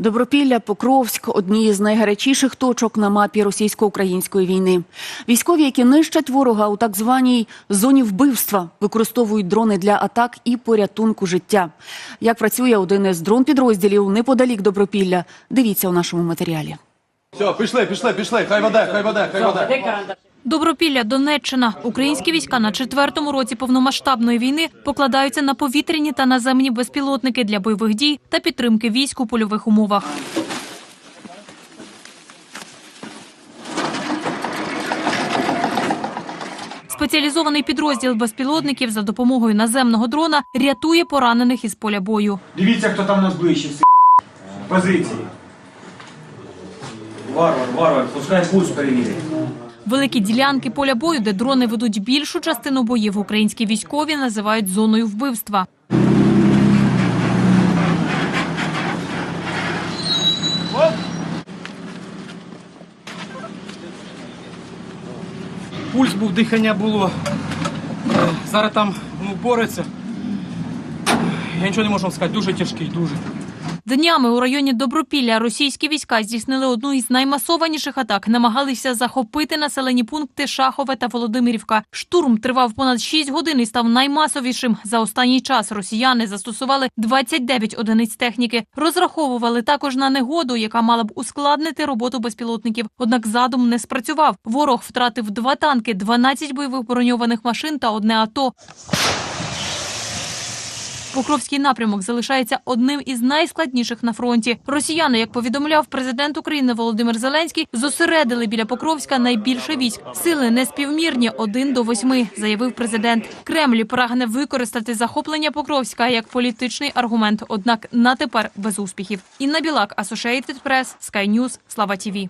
Добропілля, Покровськ одні з найгарячіших точок на мапі російсько-української війни. Військові, які нищать ворога у так званій зоні вбивства, використовують дрони для атак і порятунку життя. Як працює один із дрон-підрозділів неподалік Добропілля? Дивіться у нашому матеріалі. Все, пішли, пішли, пішли. Хай веде, хай веде, хай веде. Добропілля, Донеччина. Українські війська на четвертому році повномасштабної війни покладаються на повітряні та наземні безпілотники для бойових дій та підтримки військ у польових умовах. Спеціалізований підрозділ безпілотників за допомогою наземного дрона рятує поранених із поля бою. Дивіться, хто там нас ближче. Позиції. Варвар, варвар, пускай пульс перевірить. Великі ділянки поля бою, де дрони ведуть більшу частину боїв, українські військові називають зоною вбивства. Пульс був, дихання було. Е, Зараз там ну, бореться. Я нічого не можу вам сказати, дуже тяжкий, дуже. Днями у районі Добропілля російські війська здійснили одну із наймасованіших атак. Намагалися захопити населені пункти Шахове та Володимирівка. Штурм тривав понад 6 годин і став наймасовішим. За останній час росіяни застосували 29 одиниць техніки. Розраховували також на негоду, яка мала б ускладнити роботу безпілотників. Однак задум не спрацював. Ворог втратив два танки, 12 бойових броньованих машин та одне АТО. Покровський напрямок залишається одним із найскладніших на фронті. Росіяни, як повідомляв президент України Володимир Зеленський, зосередили біля Покровська найбільше військ. Сили неспівмірні один до восьми, заявив президент. Кремль прагне використати захоплення Покровська як політичний аргумент. Однак на тепер без успіхів. Інна Білак, Associated Press, Sky News, Слава ТІВІ.